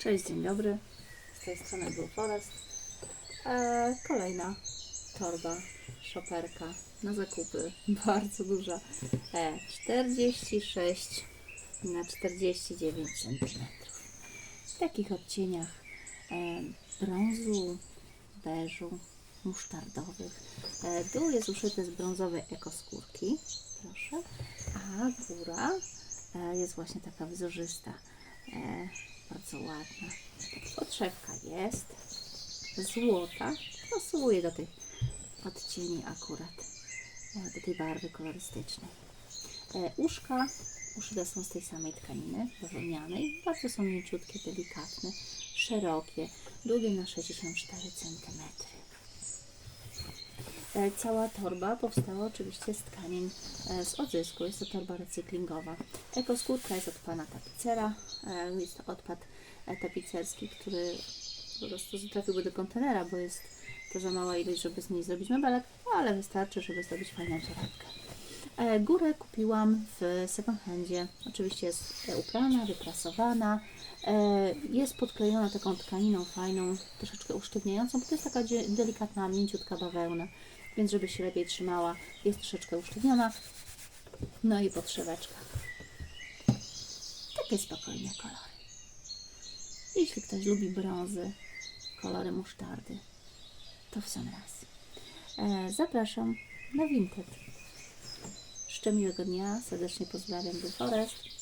Cześć, dzień dobry. Z tej strony był Forest. E, kolejna torba, szoperka na zakupy. Bardzo duża. E, 46 na 49 cm. W takich odcieniach e, brązu, beżu, musztardowych. E, dół jest uszyty z brązowej ekoskórki. Proszę. A góra e, jest właśnie taka wzorzysta. E, bardzo ładna. Podszewka jest. Złota. Pasuje do tych odcieni akurat. e, Do tej barwy kolorystycznej. E, uszka uszyte są z tej samej tkaniny bawełnianej. Bardzo są mięciutkie, delikatne, szerokie, długie na 64 cm. E, Cała torba powstała oczywiście z tkanin e, z odzysku. Jest to torba recyklingowa. Ekoskórka jest od pana tapicera. E, Jest to odpad tapicerski, który po prostu trafiłby do kontenera, bo jest to za mała ilość, żeby z niej zrobić mebelek, ale wystarczy, żeby zrobić fajną. E, Górę kupiłam w second handzie. Oczywiście jest uprana, wyprasowana. Jest podklejona taką tkaniną fajną, troszeczkę usztywniającą, bo to jest taka delikatna, mięciutka bawełna, więc żeby się lepiej trzymała, jest troszeczkę usztywniona. No i podszeweczka. Takie spokojne kolory. Jeśli ktoś lubi brązy, kolory musztardy, to w sam raz. E, zapraszam na Vinted. Życzę miłego dnia, serdecznie pozdrawiam, był Forest.